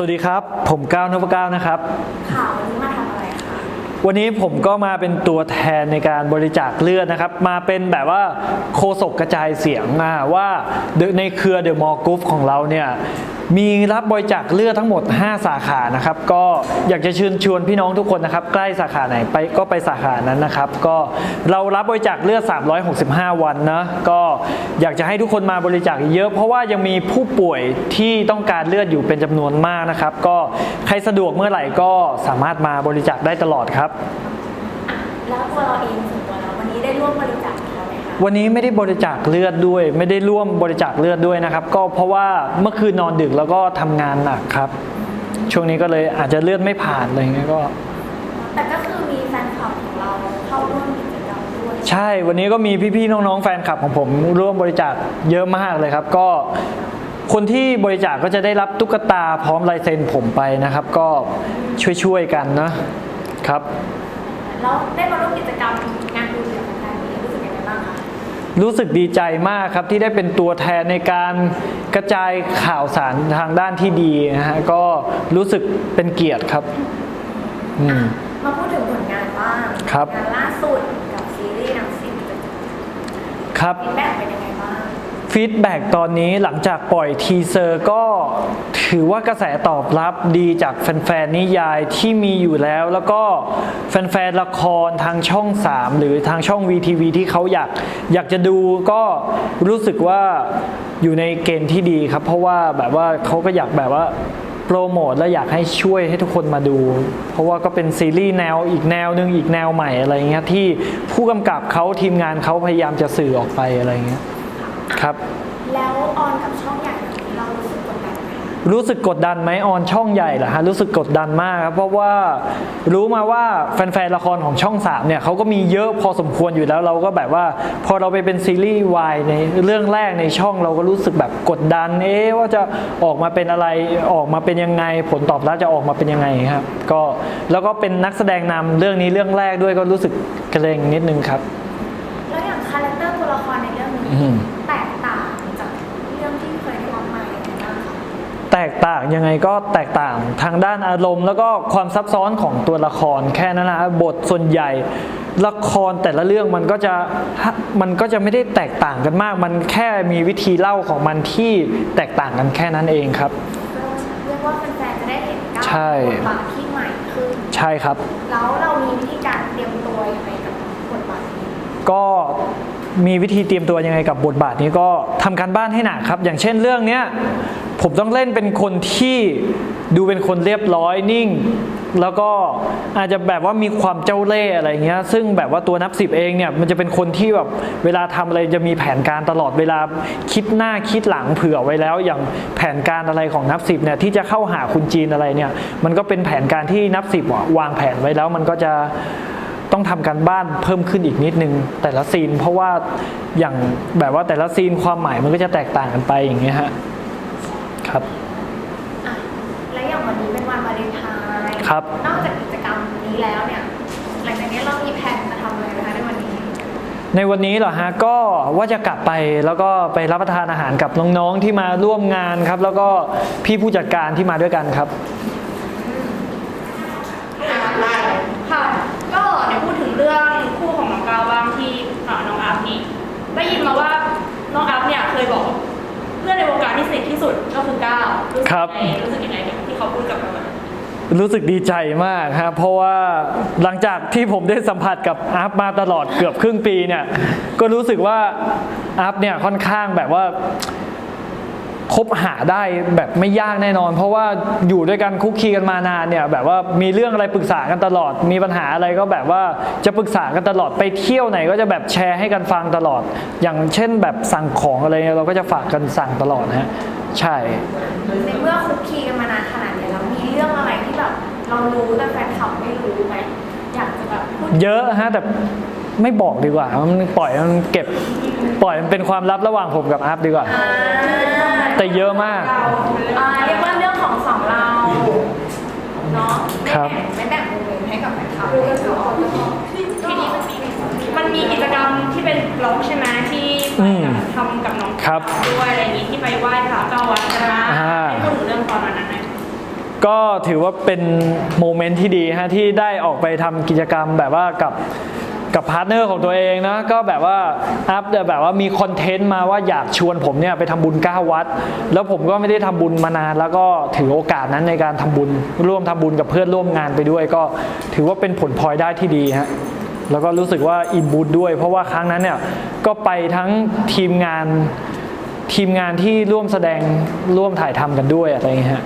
สวัสดีครับ ผมก้าวนพก้าวนะครับ ค่ะวันนี้มาทำอะไรคะวันนี้ผมก็มาเป็นตัวแทนในการบริจาคเลือดนะครับ มาเป็นแบบว่าโคศกกระจายเสียงมาว่า The- ในเครือเดอะมอลกรุ๊ปของเราเนี่ย มีรับบริจาคเลือดทั้งหมด 5 สาขานะครับ ก็อยากจะเชิญชวนพี่น้องทุกคนนะครับ ใกล้สาขาไหนไปก็ไปสาขานั้นนะครับ ก็เรารับบริจาคเลือด 365 วันนะก็อยากจะให้ทุกคนมาบริจาคเยอะเพราะว่ายังมีผู้ป่วยที่ต้องการเลือดอยู่เป็นจำนวนมากนะครับ ก็ใครสะดวกเมื่อไหร่ก็สามารถมาบริจาคได้ตลอดครับแล้วตัวเราเองส่วนตัวเราวันนี้ได้ร่วมบริจาค วันนี้ไม่ได้บริจาคเลือดด้วย ไม่ได้ร่วมบริจาคเลือดด้วยนะครับ ก็เพราะว่าเมื่อคืนนอนดึกแล้วก็ทำงานหนักครับ ช่วงนี้ก็เลยอาจจะเลือดไม่ผ่านอะไรเงี้ยก็ แต่ก็คือมีแฟนคลับของเราเข้าร่วมกิจกรรมด้วยใช่วันนี้ก็มีพี่ๆน้องๆแฟนคลับของผมร่วมบริจาคเยอะมากเลยครับ ก็คนที่บริจาคก็จะได้รับตุ๊กตาพร้อมลายเซ็นผมไปนะครับ ก็ช่วยๆกันนะครับ แล้วได้มาร่วมกิจกรรมงานดูเรู้สึกดีใจมากครับที่ได้เป็นตัวแทนในการกระจายข่าวสารทางด้านที่ดีนะฮะก็รู้สึกเป็นเกียรติครับอืม มาพูดถึงผลงานบ้างครับ งานล่าสุดกับซีรีส์หนังสิบครับ ฟีดแบ็กเป็นยังไงบ้าง ฟีดแบ็กตอนนี้หลังจากปล่อยทีเซอร์ก็ถือว่ากระแสตอบรับดีจากแฟนๆนิยายที่มีอยู่แล้ว แล้วก็แฟนๆละครทางช่อง 3 หรือทางช่อง VTV ที่เขาอยากอยากจะดูก็รู้สึกว่าอยู่ในเกณฑ์ที่ดีครับ เพราะว่าแบบว่าเขาก็อยากแบบว่าโปรโมทและอยากให้ช่วยให้ทุกคนมาดู เพราะว่าก็เป็นซีรีส์แนวอีกแนวหนึ่งอีกแนวใหม่อะไรเงี้ยที่ผู้กำกับเขาทีมงานเขาพยายามจะสื่อออกไปอะไรเงี้ย ครับ แล้วออนกับช่องใหญ่แบบนี้เรารู้สึกกดดันไหมคะรู้สึกกดดันไหมออนช่องใหญ่เหรอฮะรู้สึกกดดันมากครับเพราะว่ารู้มาว่าแฟนๆละครของช่อง3เนี่ยเขาก็มีเยอะพอสมควรอยู่แล้วเราก็แบบว่า พอเราไปเป็นซีรีส์วายในเรื่องแรกในช่องเราก็รู้สึกแบบกดดัน เอ๊ะว่าจะออกมาเป็นอะไรออกมาเป็นยังไง ผลตอบรับจะออกมาเป็นยังไงครับ ก็แล้วก็เป็นนักแสดงนำเรื่องนี้เรื่องแรกด้วยก็รู้สึกเกรงนิดนึงครับ แล้วอย่างคาแรคเตอร์ตัวละครในเรื่องนี้ อืม กต่างยังไงก็แตกต่างทางด้านอารมณ์ แล้วก็ความซับซ้อนของตัวละครแค่นั้นนะบทส่วนใหญ่ละครแต่ละเรื่องมันก็จะมันก็จะไม่ได้แตกต่างกันมาก มันแค่มีวิธีเล่าของมันที่แตกต่างกันแค่นั้นเองครับก็เรียกว่าแฟนๆจะได้เห็นก้าวใช่บทบาทที่ใหม่ขึ้นใช่ครับ แล้วเรามีวิธีการเตรียมตัวยังไงกับบทบาทนี้ก็ มีวิธีเตรียมตัวยังไงกับบทบาทนี้ก็ทำการบ้านให้หนักครับ อย่างเช่นเรื่องเนี้ยผมต้องเล่นเป็นคนที่ดูเป็นคนเรียบร้อยนิ่ง แล้วก็อาจจะแบบว่ามีความเจ้าเล่ห์อะไรเงี้ยซึ่งแบบว่าตัวนับสิบเองเนี่ยมันจะเป็นคนที่แบบเวลาทำอะไรจะมีแผนการตลอดเวลาคิดหน้าคิดหลังเผื่อไว้แล้ว อย่างแผนการอะไรของนับสิบเนี่ยที่จะเข้าหาคุณจีนอะไรเนี่ยมันก็เป็นแผนการที่นับสิบวางแผนไว้แล้วมันก็จะ ต้องทำการบ้านเพิ่มขึ้นอีกนิดนึง แต่ละซีนเพราะว่าอย่างแบบว่าแต่ละซีนความหมายมันก็จะแตกต่างกันไปอย่างเงี้ยฮะครับอะและอย่างวันนี้เป็นวันวาเลนไทน์ครับนอกจากกิจกรรมนี้แล้วเนี่ยหลังจากนี้เรามีแผนจะทำอะไรนะคะในวันนี้ ในวันนี้เหรอฮะก็ว่าจะกลับไปแล้วก็ไปรับประทานอาหารกับน้องๆที่มาร่วมงานครับ แล้วก็พี่ผู้จัดการที่มาด้วยกันครับ ค่ะ ก็เดี๋ยวพูดถึงเรื่องคู่ของน้องก้าวบ้างที่อ่าน้องอัพนี่ได้ยินมาว่าน้องอัพเนี่ยเคยบอก เพื่อนในวงการที่สนิทที่สุดก็คือก้าวรู้สึกครับ ยังไงรู้สึกยังไงที่เขาพูดกับเราแบบนั้นรู้สึกดีใจมากครับเพราะว่าหลังจากที่ผมได้สัมผัสกับอัพมาตลอดเกือบครึ่งปีเนี่ย ก็รู้สึกว่าอัพเนี่ยค่อนข้างแบบว่า คบหาได้แบบไม่ยากแน่นอน เพราะว่าอยู่ด้วยกันคุกคีกันมานานเนี่ยแบบว่ามีเรื่องอะไรปรึกษากันตลอด มีปัญหาอะไรก็แบบว่าจะปรึกษากันตลอดไปเที่ยวไหนก็จะแบบแชร์ให้กันฟังตลอด อย่างเช่นแบบสั่งของอะไรเนี่ยเราก็จะฝากกันสั่งตลอดนะฮะใช่ในเมื่อคุกคีกันมานานขนาดนี้แล้วมีเรื่องอะไรที่แบบเรารู้แต่แฟนคลับไม่รู้ไหมอยากจะแบบพูดเยอะฮะแต่ไม่บอกดีกว่ามันปล่อยมันเก็บปล่อยมันเป็นความลับระหว่างผมกับอัพดีกว่าอ่า แต่เยอะมากอ่าเรียกว่าเรื่องของสองเราเนาะครับไม่แบ่งไม่แบ่งโมเมนต์ให้กับแฟนคลับทีนี้มันมีกิจกรรมที่เป็นบล็อกใช่ไหมที่ไปอืมกับทำกับน้องครับด้วยอะไรอย่างนี้ที่ไปไหว้พระเก้าวัดใช่ไหมอ่า ให้พูดถึงเรื่องตอนนั้นหน่อยก็ถือว่าเป็นโมเมนต์ที่ดีฮะที่ได้ออกไปทำกิจกรรมแบบว่ากับ กับพาร์ทเนอร์ของตัวเองนะก็แบบว่าอัพแบบว่ามีคอนเทนต์มาว่าอยากชวนผมเนี่ยไปทำบุญ 9 วัด แล้วผมก็ไม่ได้ทำบุญมานาน แล้วก็ถือโอกาสนั้นในการทำบุญร่วมทำบุญกับเพื่อนร่วมงานไปด้วย ก็ถือว่าเป็นผลพลอยได้ที่ดีฮะแล้วก็รู้สึกว่าอิ่มบุญด้วย เพราะว่าครั้งนั้นเนี่ยก็ไปทั้งทีมงานทีมงานที่ร่วมแสดงร่วมถ่ายทำกันด้วยอะไรอย่างเงี้ยฮะ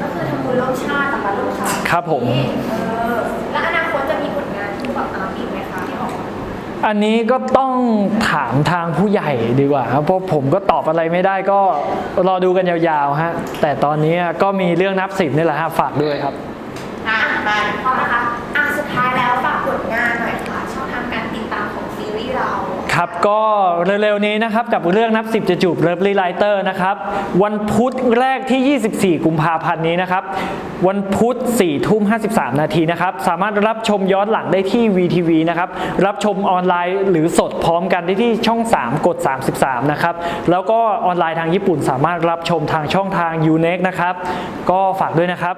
ก็คือทำบุญร่วมชาติสัมพันธ์ร่วมชาติครับผมเออแล้วอน อันนี้ก็ต้องถามทางผู้ใหญ่ดีกว่าครับเพราะผมก็ตอบอะไรไม่ได้ก็รอดูกันยาวๆฮะแต่ตอนนี้ก็มีเรื่องนับสิบนี่แหละฮะฝากด้วยครับ อะไป ครับก็เร็วๆนี้นะครับกับเรื่องนับสิบจะจูบเลิฟลีไลเตอร์นะครับวันพุธแรกที่ 24 กุมภาพันธ์นี้นะครับวันพุธ4ทุ่ม 53 นาทีนะครับสามารถรับชมย้อนหลังได้ที่ VTV นะครับรับชมออนไลน์หรือสดพร้อมกันได้ที่ช่อง 3 กด 33 นะครับแล้วก็ออนไลน์ทางญี่ปุ่นสามารถรับชมทางช่องทาง u n e x นะครับก็ฝากด้วยนะครับ